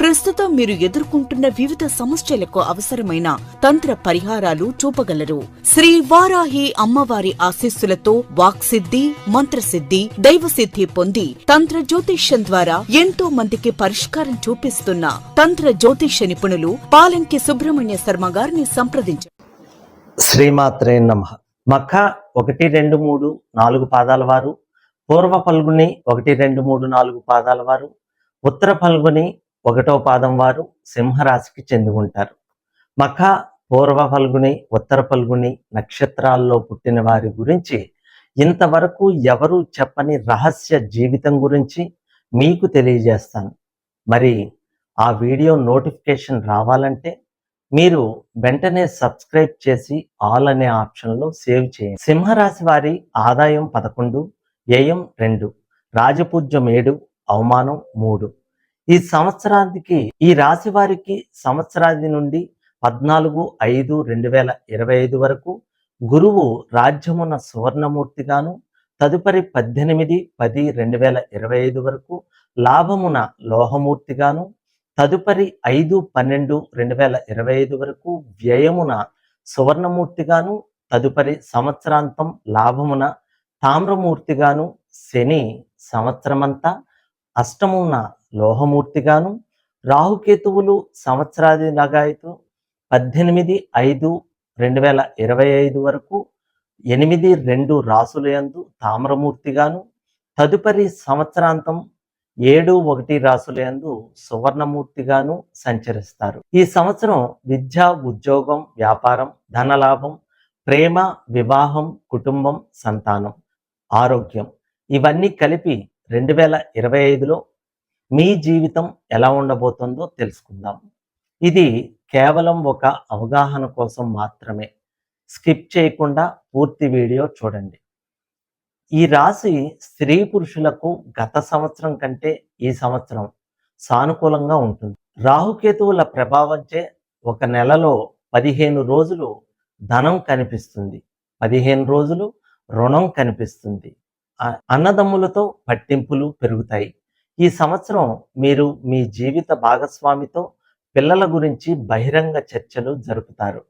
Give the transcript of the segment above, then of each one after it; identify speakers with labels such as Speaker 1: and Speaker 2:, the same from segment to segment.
Speaker 1: ప్రస్తుతం మీరు ఎదుర్కొంటున్న వివిధ సమస్యలకు అవసరమైన తంత్ర పరిహారాలు చూపగలరు. శ్రీ వారాహి అమ్మవారి ఆశీస్సులతో వాక్సిద్ధి మంత్రసిద్ధి దైవసిద్ధి పొంది తంత్ర జ్యోతిష్యం ద్వారా ఎంతో మందికి పరిష్కారం చూపిస్తున్న తంత్ర జ్యోతిష్య నిపుణులు పాలంకి సుబ్రహ్మణ్య శర్మ గారిని సంప్రదించారు
Speaker 2: శ్రీమాత్రే నమ. మఖ ఒకటి రెండు మూడు నాలుగు పాదాల వారు. పూర్వ పల్గుని ఒకటి రెండు మూడు నాలుగు పాదాల వారు. ఉత్తర పల్గుని ఒకటో పాదం వారు సింహరాశికి చెంది ఉంటారు మఖ పూర్వ ఫల్గుని ఉత్తర ఫల్గుని నక్షత్రాల్లో పుట్టిన వారి గురించి ఇంతవరకు ఎవరు చెప్పని రహస్య జీవితం గురించి మీకు తెలియజేస్తాను. మరి ఆ వీడియో నోటిఫికేషన్ రావాలంటే మీరు వెంటనే సబ్స్క్రైబ్ చేసి ఆల్ అనే ఆప్షన్లో సేవ్ చేయండి. సింహరాశి వారి ఆదాయం పదకొండు వ్యయం రెండు రాజపూజ్యం ఏడు అవమానం మూడు. ఈ సంవత్సరానికి ఈ రాశి వారికి సంవత్సరాది నుండి పద్నాలుగు ఐదు రెండు వేల ఇరవై ఐదు వరకు గురువు రాజ్యమున సువర్ణమూర్తిగాను తదుపరి పద్దెనిమిది పది రెండు వేల ఇరవై ఐదు వరకు లాభమున లోహమూర్తిగాను తదుపరి ఐదు పన్నెండు రెండు వేల ఇరవై ఐదు వరకు వ్యయమున సువర్ణమూర్తిగాను తదుపరి సంవత్సరాంతం లాభమున తామ్రమూర్తిగాను శని సంవత్సరమంతా అష్టమున లోహమూర్తిగాను రాహుకేతువులు సంవత్సరాది నగాయతు పద్దెనిమిది ఐదు రెండు వేల ఇరవై ఐదు వరకు ఎనిమిది రెండు రాసులయందు తామ్రమూర్తిగాను తదుపరి సంవత్సరాంతం ఏడు ఒకటి రాసులందు సువర్ణమూర్తిగాను సంచరిస్తారు. ఈ సంవత్సరం విద్య ఉద్యోగం వ్యాపారం ధనలాభం ప్రేమ వివాహం కుటుంబం సంతానం ఆరోగ్యం ఇవన్నీ కలిపి రెండు వేల ఇరవై ఐదులో మీ జీవితం ఎలా ఉండబోతుందో తెలుసుకుందాం. ఇది కేవలం ఒక అవగాహన కోసం మాత్రమే. స్కిప్ చేయకుండా పూర్తి వీడియో చూడండి. ఈ రాశి స్త్రీ పురుషులకు గత సంవత్సరం కంటే ఈ సంవత్సరం సానుకూలంగా ఉంటుంది. రాహుకేతువుల ప్రభావంచే ఒక నెలలో పదిహేను రోజులు ధనం కనిపిస్తుంది. పదిహేను రోజులు రుణం కనిపిస్తుంది. అన్నదమ్ములతో పట్టింపులు పెరుగుతాయి. ఈ సంవత్సరం మీరు మీ జీవిత భాగస్వామితో పిల్లల గురించి బహిరంగ చర్చలు జరుపుతారు.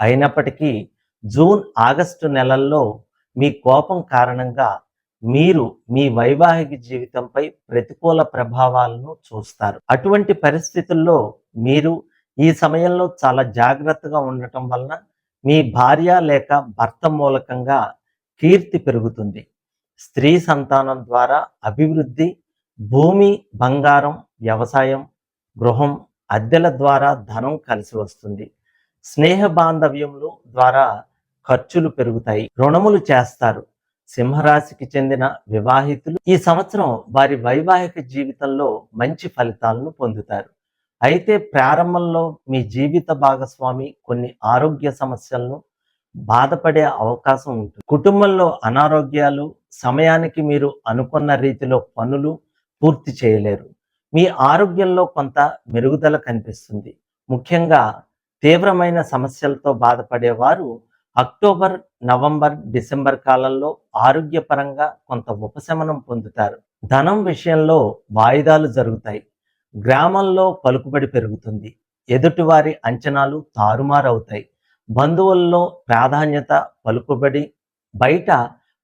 Speaker 2: అయినప్పటికీ జూన్ ఆగస్టు నెలల్లో మీ కోపం కారణంగా మీరు మీ వైవాహిక జీవితంపై ప్రతికూల ప్రభావాలను చూస్తారు. అటువంటి పరిస్థితుల్లో మీరు ఈ సమయంలో చాలా జాగ్రత్తగా ఉండటం వలన మీ భార్య లేక భర్త మూలకంగా కీర్తి పెరుగుతుంది. స్త్రీ సంతానం ద్వారా అభివృద్ధి భూమి బంగారం వ్యవసాయం గృహం అద్దెల ద్వారా ధనం కలిసి వస్తుంది. స్నేహ బాంధవ్యములు ద్వారా ఖర్చులు పెరుగుతాయి. రుణములు చేస్తారు. సింహరాశికి చెందిన వివాహితులు ఈ సంవత్సరం వారి వైవాహిక జీవితంలో మంచి ఫలితాలను పొందుతారు. అయితే ప్రారంభంలో మీ జీవిత భాగస్వామి కొన్ని ఆరోగ్య సమస్యలను బాధపడే అవకాశం ఉంటుంది. కుటుంబంలో అనారోగ్యాలు సమయానికి మీరు అనుకున్న రీతిలో పనులు పూర్తి చేయలేరు. మీ ఆరోగ్యంలో కొంత మెరుగుదల కనిపిస్తుంది. ముఖ్యంగా తీవ్రమైన సమస్యలతో బాధపడేవారు అక్టోబర్ నవంబర్ డిసెంబర్ కాలంలో ఆరోగ్యపరంగా కొంత ఉపశమనం పొందుతారు. ధనం విషయంలో వాయిదాలు జరుగుతాయి. గ్రామంలో పలుకుబడి పెరుగుతుంది. ఎదుటివారి అంచనాలు తారుమారవుతాయి. బంధువుల్లో ప్రాధాన్యత పలుకుబడి బయట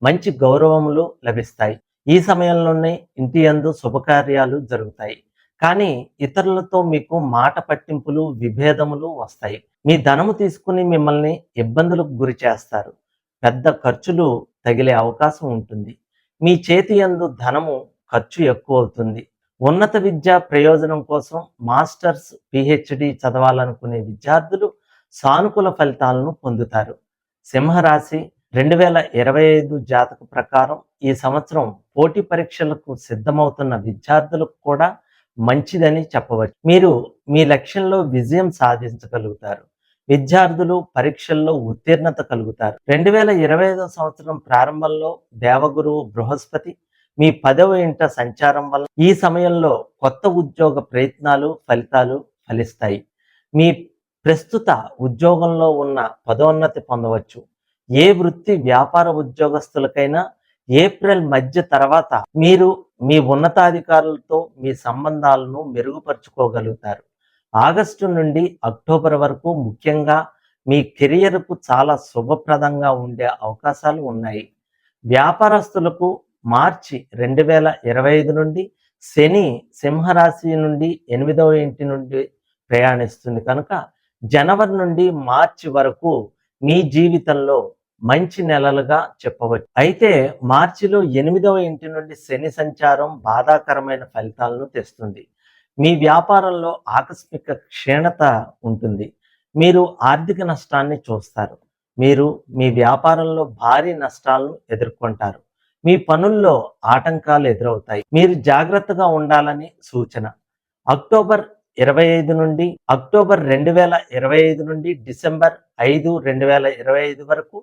Speaker 2: మంచి గౌరవములు లభిస్తాయి. ఈ సమయంలోనే ఇంటి యందు శుభకార్యాలు జరుగుతాయి. కానీ ఇతరులతో మీకు మాట పట్టింపులు విభేదములు వస్తాయి. మీ ధనము తీసుకుని మిమ్మల్ని ఇబ్బందులకు గురి చేస్తారు. పెద్ద ఖర్చులు తగిలే అవకాశం ఉంటుంది. మీ చేతి యందు ధనము ఖర్చు ఎక్కువ అవుతుంది. ఉన్నత విద్యా ప్రయోజనం కోసం మాస్టర్స్ పిహెచ్డి చదవాలనుకునే విద్యార్థులు సానుకూల ఫలితాలను పొందుతారు. సింహరాశి రెండు వేల ఇరవై ఐదు జాతక ప్రకారం ఈ సంవత్సరం పోటీ పరీక్షలకు సిద్ధమవుతున్న విద్యార్థులకు కూడా మంచిదని చెప్పవచ్చు. మీరు మీ లక్ష్యంలో విజయం సాధించగలుగుతారు. విద్యార్థులు పరీక్షల్లో ఉత్తీర్ణత కలుగుతారు. రెండు వేల ఇరవై ఐదో సంవత్సరం ప్రారంభంలో దేవగురువు బృహస్పతి మీ పదవ ఇంట సంచారం వల్ల ఈ సమయంలో కొత్త ఉద్యోగ ప్రయత్నాలు ఫలితాలు ఫలిస్తాయి. మీ ప్రస్తుత ఉద్యోగంలో ఉన్న పదోన్నతి పొందవచ్చు. ఏ వృత్తి వ్యాపార ఉద్యోగస్తులకైనా ఏప్రిల్ మధ్య తర్వాత మీరు మీ ఉన్నతాధికారులతో మీ సంబంధాలను మెరుగుపరుచుకోగలుగుతారు. ఆగస్టు నుండి అక్టోబర్ వరకు ముఖ్యంగా మీ కెరియర్కు చాలా శుభప్రదంగా ఉండే అవకాశాలు ఉన్నాయి. వ్యాపారస్తులకు మార్చి రెండు వేల ఇరవై ఐదు నుండి శని సింహరాశి నుండి ఎనిమిదవ ఇంటి నుండి ప్రయాణిస్తుంది కనుక జనవరి నుండి మార్చి వరకు మీ జీవితంలో మంచి నెలలుగా చెప్పవచ్చు. అయితే మార్చిలో ఎనిమిదవ ఇంటి నుండి శని సంచారం బాధాకరమైన ఫలితాలను తెస్తుంది. మీ వ్యాపారంలో ఆకస్మిక క్షీణత ఉంటుంది. మీరు ఆర్థిక నష్టాన్ని చూస్తారు. మీరు మీ వ్యాపారంలో భారీ నష్టాలను ఎదుర్కొంటారు. మీ పనుల్లో ఆటంకాలు ఎదురవుతాయి. మీరు జాగ్రత్తగా ఉండాలని సూచన. అక్టోబర్ ఇరవై ఐదు నుండి అక్టోబర్ రెండు వేల ఇరవై ఐదు నుండి డిసెంబర్ ఐదు రెండు వేల ఇరవై ఐదు వరకు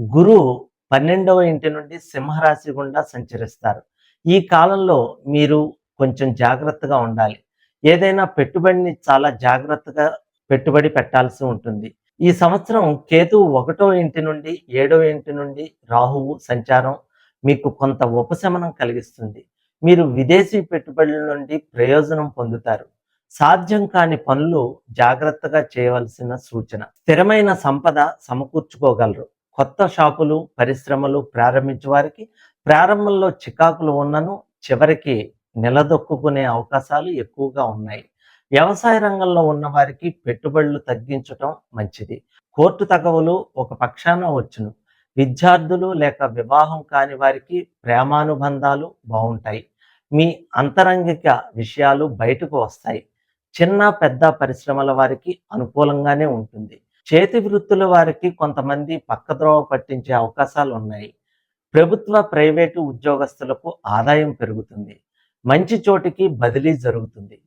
Speaker 2: గురువు పన్నెండవ ఇంటి నుండి సింహరాశి గుండా సంచరిస్తారు. ఈ కాలంలో మీరు కొంచెం జాగ్రత్తగా ఉండాలి. ఏదైనా పెట్టుబడిని చాలా జాగ్రత్తగా పెట్టుబడి పెట్టాల్సి ఉంటుంది. ఈ సంవత్సరం కేతువు ఒకటో ఇంటి నుండి ఏడో ఇంటి నుండి రాహువు సంచారం మీకు కొంత ఉపశమనం కలిగిస్తుంది. మీరు విదేశీ పెట్టుబడుల నుండి ప్రయోజనం పొందుతారు. సాధ్యం కాని పనులు జాగ్రత్తగా చేయవలసిన సూచన. స్థిరమైన సంపద సమకూర్చుకోగలరు. కొత్త షాపులు పరిశ్రమలు ప్రారంభించే వారికి ప్రారంభంలో చికాకులు ఉన్నను చివరికి నిలదొక్కునే అవకాశాలు ఎక్కువగా ఉన్నాయి. వ్యవసాయ రంగంలో ఉన్న వారికి పెట్టుబడులు తగ్గించటం మంచిది. కోర్టు తగవులు ఒక పక్షాన వచ్చును. విద్యార్థులు లేక వివాహం కాని వారికి ప్రేమానుబంధాలు బాగుంటాయి మీ అంతరంగిక విషయాలు బయటకు వస్తాయి. చిన్న పెద్ద పరిశ్రమల వారికి అనుకూలంగానే ఉంటుంది. చేతి వృత్తుల వారికి కొంతమంది పక్కద్రోవ పట్టించే అవకాశాలు ఉన్నాయి. ప్రభుత్వ ప్రైవేటు ఉద్యోగస్తులకు ఆదాయం పెరుగుతుంది. మంచి చోటికి బదిలీ జరుగుతుంది.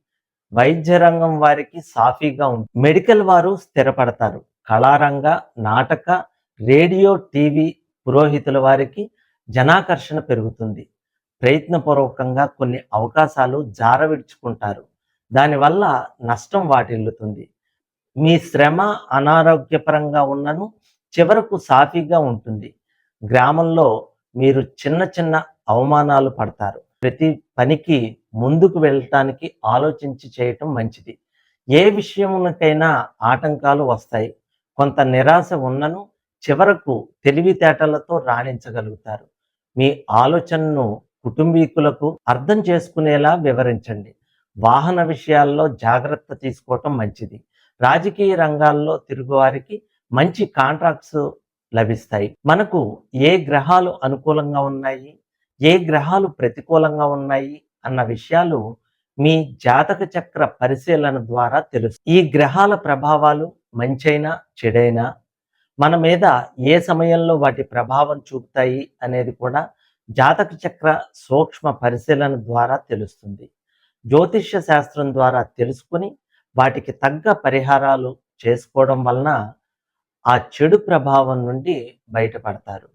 Speaker 2: వైద్య రంగం వారికి సాఫీగా ఉంది మెడికల్ వారు స్థిరపడతారు. కళారంగ నాటక రేడియో టీవీ పురోహితుల వారికి జనాకర్షణ పెరుగుతుంది. ప్రయత్నపూర్వకంగా కొన్ని అవకాశాలు జారవిడుచుకుంటారు. దానివల్ల నష్టం వాటిల్లుతుంది. మీ శ్రమ అనారోగ్యపరంగా ఉన్నను చివరకు సాఫీగా ఉంటుంది. గ్రామంలో మీరు చిన్న చిన్న అవమానాలు పడతారు. ప్రతి పనికి ముందుకు వెళ్ళటానికి ఆలోచించి చేయటం మంచిది. ఏ విషయమునకైనా ఆటంకాలు వస్తాయి. కొంత నిరాశ ఉన్నను చివరకు తెలివితేటలతో రాణించగలుగుతారు. మీ ఆలోచనను కుటుంబీకులకు అర్థం చేసుకునేలా వివరించండి. వాహన విషయాల్లో జాగ్రత్త తీసుకోవటం మంచిది. రాజకీయ రంగాల్లో తిరుగువారికి మంచి కాంట్రాక్ట్స్ లభిస్తాయి. మనకు ఏ గ్రహాలు అనుకూలంగా ఉన్నాయి? ఏ గ్రహాలు ప్రతికూలంగా ఉన్నాయి? అన్న విషయాలు మీ జాతక చక్ర పరిశీలన ద్వారా తెలుసు. ఈ గ్రహాల ప్రభావాలు మంచైనా చెడైనా? మన మీద ఏ సమయంలో వాటి ప్రభావం చూపుతాయి? అనేది కూడా జాతక చక్ర సూక్ష్మ పరిశీలన ద్వారా తెలుస్తుంది. జ్యోతిష్య శాస్త్రం ద్వారా తెలుసుకుని వాటికి తగ్గ పరిహారాలు చేసుకోవడం వలన ఆ చెడు ప్రభావం నుండి బయటపడతారు.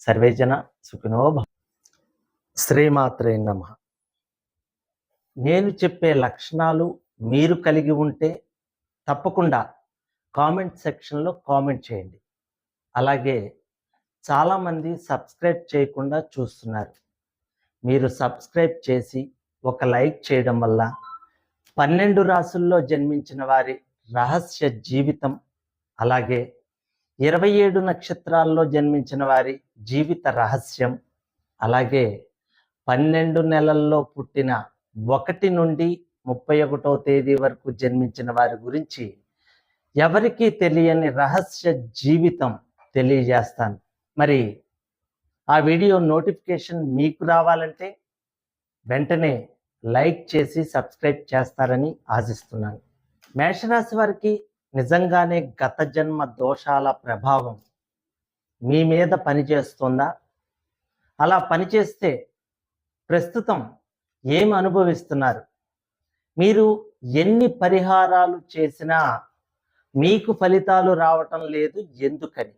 Speaker 2: సర్వేజన సుఖినో భవ. శ్రీమాత్రే నమ. నేను చెప్పే లక్షణాలు మీరు కలిగి ఉంటే తప్పకుండా కామెంట్ సెక్షన్లో కామెంట్ చేయండి. అలాగే చాలామంది సబ్స్క్రైబ్ చేయకుండా చూస్తున్నారు. మీరు సబ్స్క్రైబ్ చేసి ఒక లైక్ చేయడం వల్ల పన్నెండు రాసుల్లో జన్మించిన వారి రహస్య జీవితం అలాగే ఇరవై ఏడు నక్షత్రాల్లో జన్మించిన వారి జీవిత రహస్యం అలాగే పన్నెండు నెలల్లో పుట్టిన ఒకటి నుండి ముప్పై ఒకటో తేదీ వరకు జన్మించిన వారి గురించి ఎవరికీ తెలియని రహస్య జీవితం తెలియజేస్తాను. మరి ఆ వీడియో నోటిఫికేషన్ మీకు రావాలంటే వెంటనే లైక్ చేసి సబ్స్క్రైబ్ చేస్తారని ఆశిస్తున్నాను. మేషరాశి వారికి నిజంగానే గత జన్మ దోషాల ప్రభావం మీ మీద పనిచేస్తుందా? అలా పనిచేస్తే ప్రస్తుతం ఏమి అనుభవిస్తున్నారు? మీరు ఎన్ని పరిహారాలు చేసినా మీకు ఫలితాలు రావటం లేదు ఎందుకని?